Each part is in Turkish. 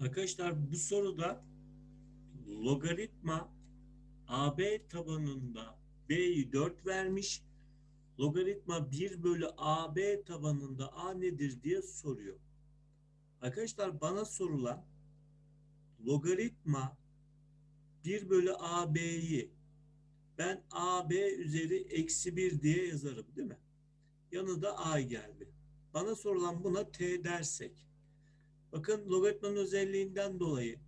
Arkadaşlar bu soruda logaritma AB tabanında B'yi 4 vermiş. Logaritma 1 bölü AB tabanında A nedir diye soruyor. Arkadaşlar bana sorulan logaritma 1 bölü AB'yi ben AB üzeri eksi 1 diye yazarım değil mi? Yanında A geldi. Bana sorulan buna T dersek. Bakın logaritmanın özelliğinden dolayı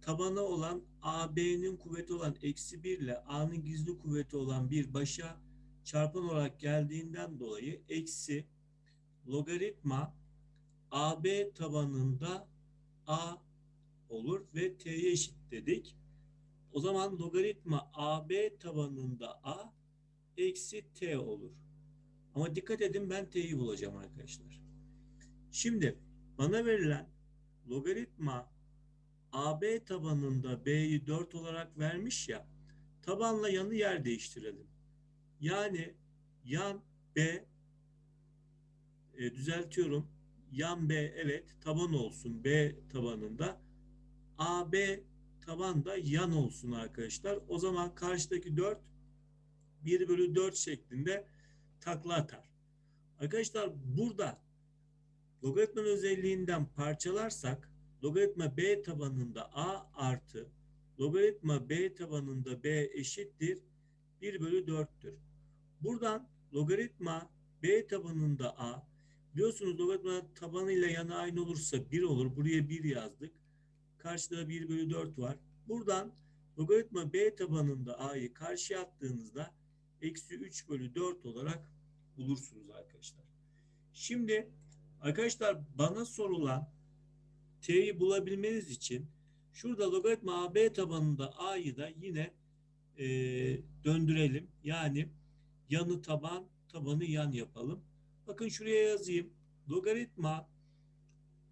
tabanı olan AB'nin kuvveti olan eksi 1 ile A'nın gizli kuvveti olan bir başa çarpan olarak geldiğinden dolayı eksi logaritma AB tabanında A olur ve T'ye eşit dedik. O zaman logaritma AB tabanında A eksi T olur. Ama dikkat edin ben T'yi bulacağım arkadaşlar. Şimdi bana verilen logaritma AB tabanında B'yi 4 olarak vermiş ya tabanla yanı yer değiştirelim. Yani yan B e, düzeltiyorum. Yan B evet taban olsun B tabanında. AB taban da yan olsun arkadaşlar. O zaman karşıdaki 4 1 bölü 4 şeklinde takla atar. Arkadaşlar burada logaritmanın özelliğinden parçalarsak logaritma B tabanında A artı logaritma B tabanında B eşittir 1 bölü 4'tür. Buradan logaritma B tabanında A biliyorsunuz logaritma tabanıyla yanı aynı olursa 1 olur. Buraya 1 yazdık. Karşıda 1 bölü 4 var. Buradan logaritma B tabanında A'yı karşıya attığınızda eksi 3 bölü 4 olarak bulursunuz arkadaşlar. Şimdi arkadaşlar bana sorulan T'yi bulabilmeniz için şurada logaritma AB tabanında A'yı da yine e, döndürelim. Yani yanı taban, tabanı yan yapalım. Bakın şuraya yazayım. Logaritma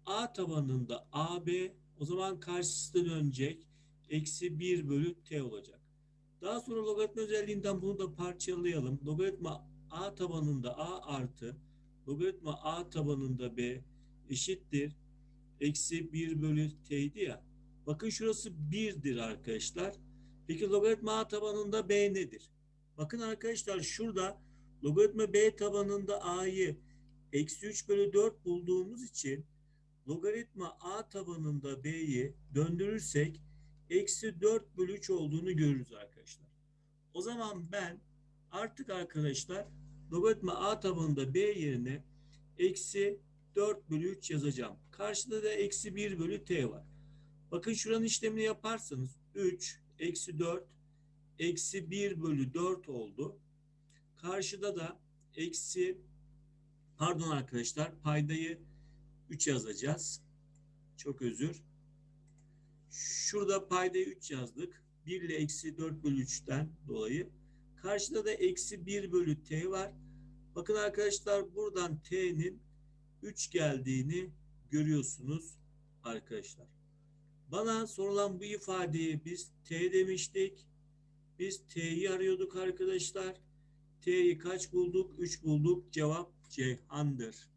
A tabanında AB o zaman karşısı dönecek. Eksi 1 bölü T olacak. Daha sonra logaritma özelliğinden bunu da parçalayalım. Logaritma A tabanında A artı logaritma A tabanında B eşittir. Eksi 1 bölü T'ydi ya. Bakın şurası 1'dir arkadaşlar. Peki logaritma A tabanında B nedir? Bakın arkadaşlar şurada logaritma B tabanında A'yı eksi 3 bölü 4 bulduğumuz için logaritma A tabanında B'yi döndürürsek eksi 4 bölü 3 olduğunu görürüz arkadaşlar. O zaman ben artık arkadaşlar logaritma A tabanında B yerine eksi 4 bölü 3 yazacağım. Karşıda da eksi 1 bölü T var. Bakın şuranın işlemini yaparsanız 3 eksi 4 eksi 1 bölü 4 oldu. Karşıda da eksi pardon arkadaşlar paydayı 3 yazacağız. Çok özür. Şurada paydayı 3 yazdık. 1 ile eksi 4 bölü 3'ten dolayı. Karşıda da eksi 1 bölü t var. Bakın arkadaşlar buradan t'nin 3 geldiğini görüyorsunuz arkadaşlar. Bana sorulan bu ifadeye biz t demiştik. Biz t'yi arıyorduk arkadaşlar. T'yi kaç bulduk? 3 bulduk. Cevap Ceyhan'dır.